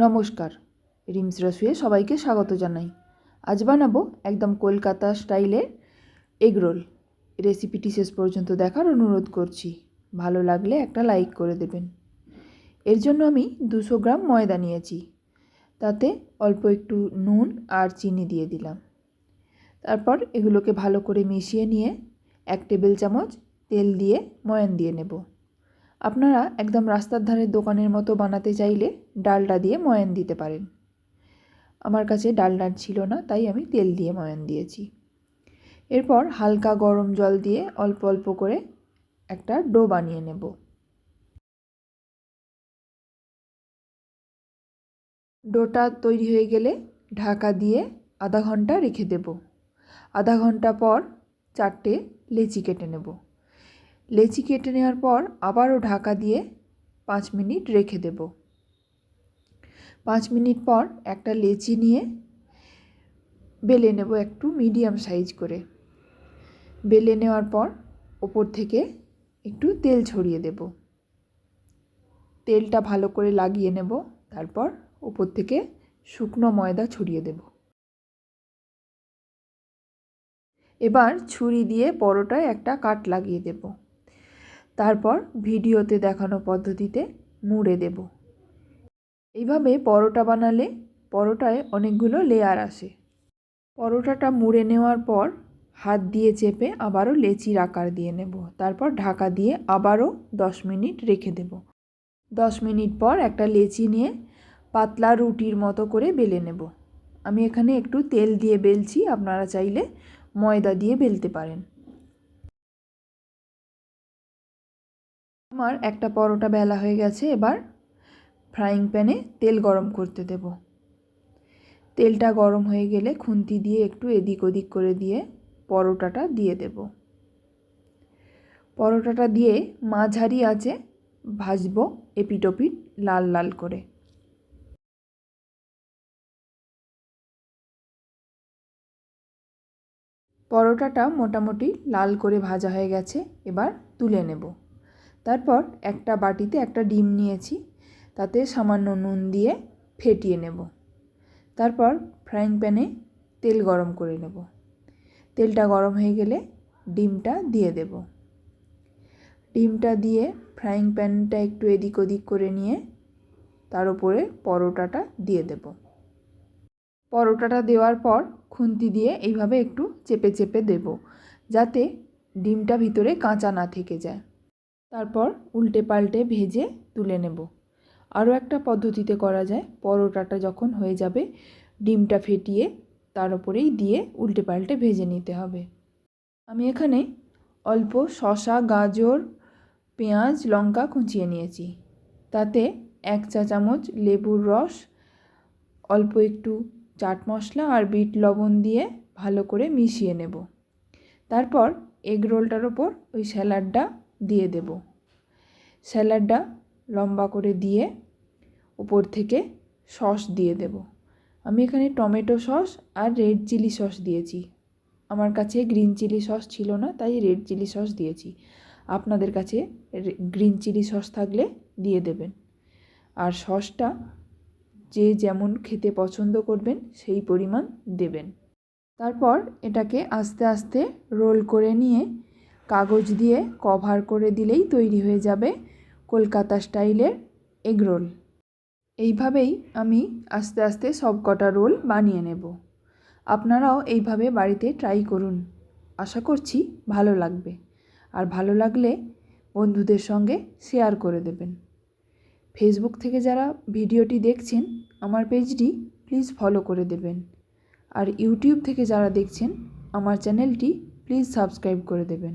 নমস্কার, রিমস রসুয়ে সবাইকে স্বাগত জানাই। আজ বানাবো একদম কলকাতা স্টাইলের এগরোল রেসিপিটি শেষ পর্যন্ত দেখার অনুরোধ করছি। ভালো লাগলে একটা লাইক করে দেবেন। এর জন্য আমি দুশো গ্রাম ময়দা নিয়েছি। তাতে অল্প একটু নুন আর চিনি দিয়ে দিলাম। তারপর এগুলোকে ভালো করে মিশিয়ে নিয়ে এক টেবিল চামচ তেল দিয়ে ময়ান দিয়ে নেব। আপনারা একদম রাস্তার ধারের দোকানের মতো বানাতে চাইলে ডালডা দিয়ে ময়ান দিতে পারেন। আমার কাছে ডালডা ছিল না, তাই আমি তেল দিয়ে ময়ান দিয়েছি। এরপর হালকা গরম জল দিয়ে অল্প অল্প করে একটা ডো বানিয়ে নেব। ডোটা তৈরি হয়ে গেলে ঢাকা দিয়ে আধা ঘণ্টা রেখে দেব। আধা ঘণ্টা পর চারটে লেচি কেটে নেব। লেচি কেটে নেওয়ার পর আবারও ঢাকা দিয়ে পাঁচ মিনিট রেখে দেব। পাঁচ মিনিট পর একটা লেচি নিয়ে বেলে নেব একটু মিডিয়াম সাইজ করে। বেলে নেওয়ার পর ওপর থেকে একটু তেল ছড়িয়ে দেব। তেলটা ভালো করে লাগিয়ে নেব, তারপর ওপর থেকে শুকনো ময়দা ছড়িয়ে দেব। এবার ছুরি দিয়ে পরোটায় একটা কাট লাগিয়ে দেব। তারপর ভিডিওতে দেখানো পদ্ধতিতে মুড়ে দেব। এইভাবে পরোটা বানালে পরোটায় অনেকগুলো লেয়ার আসে। পরোটাটা মুড়ে নেওয়ার পর হাত দিয়ে চেপে আবারও লেচির আকার দিয়ে নেব। তারপর ঢাকা দিয়ে আবারও দশ মিনিট রেখে দেব। দশ মিনিট পর একটা লেচি নিয়ে পাতলা রুটির মতো করে বেলে নেব। আমি এখানে একটু তেল দিয়ে বেলছি, আপনারা চাইলে ময়দা দিয়ে বেলতে পারেন। আমার একটা পরোটা বেলা হয়ে গেছে, এবার ফ্রাইং প্যানে তেল গরম করতে দেব। তেলটা গরম হয়ে গেলে খুন্তি দিয়ে একটু এদিক ওদিক করে দিয়ে পরোটাটা দিয়ে দেব। পরোটাটা দিয়ে মাঝারি আছে ভাজবো এপিটোপিট লাল লাল করে। পরোটাটা মোটামুটি লাল করে ভাজা হয়ে গেছে, এবার তুলে নেব। তারপর একটা বাটিতে একটা ডিম নিয়েছি, তাতে সামান্য নুন দিয়ে ফেটিয়ে নেব। তারপর ফ্রাইং প্যানে তেল গরম করে নেব। তেলটা গরম হয়ে গেলে ডিমটা দিয়ে দেব। ডিমটা দিয়ে ফ্রাইং প্যানটা একটু এদিক ওদিক করে নিয়ে তার উপরে পরোটাটা দিয়ে দেব। পরোটাটা দেওয়ার পর খুন্তি দিয়ে এইভাবে একটু চেপে চেপে দেব, যাতে ডিমটা ভিতরে কাঁচা না থেকে যায়। তারপর উল্টে পাল্টে ভেজে তুলে নেব। আরও একটা পদ্ধতিতে করা যায়, পরোটাটা যখন হয়ে যাবে, ডিমটা ফেটিয়ে তার উপরেই দিয়ে উল্টে পাল্টে ভেজে নিতে হবে। আমি এখানে অল্প শশা গাজর, পেঁয়াজ, লঙ্কা কুচিয়ে নিয়েছি। তাতে এক চা চামচ লেবুর রস, অল্প একটু চাট মশলা আর বিট লবণ দিয়ে ভালো করে মিশিয়ে নেব। তারপর এগ রোলটার ওপর ওই স্যালাডটা দিয়ে দেব। স্যালাডটা লম্বা করে দিয়ে উপর থেকে সস দিয়ে দেব। আমি এখানে টমেটো সস আর রেড চিলি সস দিয়েছি। আমার কাছে গ্রিন চিলি সস ছিল না, তাই রেড চিলি সস দিয়েছি। আপনাদের কাছে গ্রিন চিলি সস থাকলে দিয়ে দেবেন। আর সসটা যে যেমন খেতে পছন্দ করবেন, সেই পরিমাণ দেবেন। তারপর এটাকে আস্তে আস্তে রোল করে নিয়ে কাগজ দিয়ে কভার করে দিলেই তৈরি হয়ে যাবে কলকাতা স্টাইলের এগ রোল। এইভাবেই আমি আস্তে আস্তে সব কটা রোল বানিয়ে নেব। আপনারাও এইভাবে বাড়িতে ট্রাই করুন। আশা করছি ভালো লাগবে। আর ভালো লাগলে বন্ধুদের সঙ্গে শেয়ার করে দেবেন। ফেসবুক থেকে যারা ভিডিওটি দেখছেন, আমার পেজটি প্লিজ ফলো করে দেবেন। আর ইউটিউব থেকে যারা দেখছেন, আমার চ্যানেলটি প্লিজ সাবস্ক্রাইব করে দেবেন।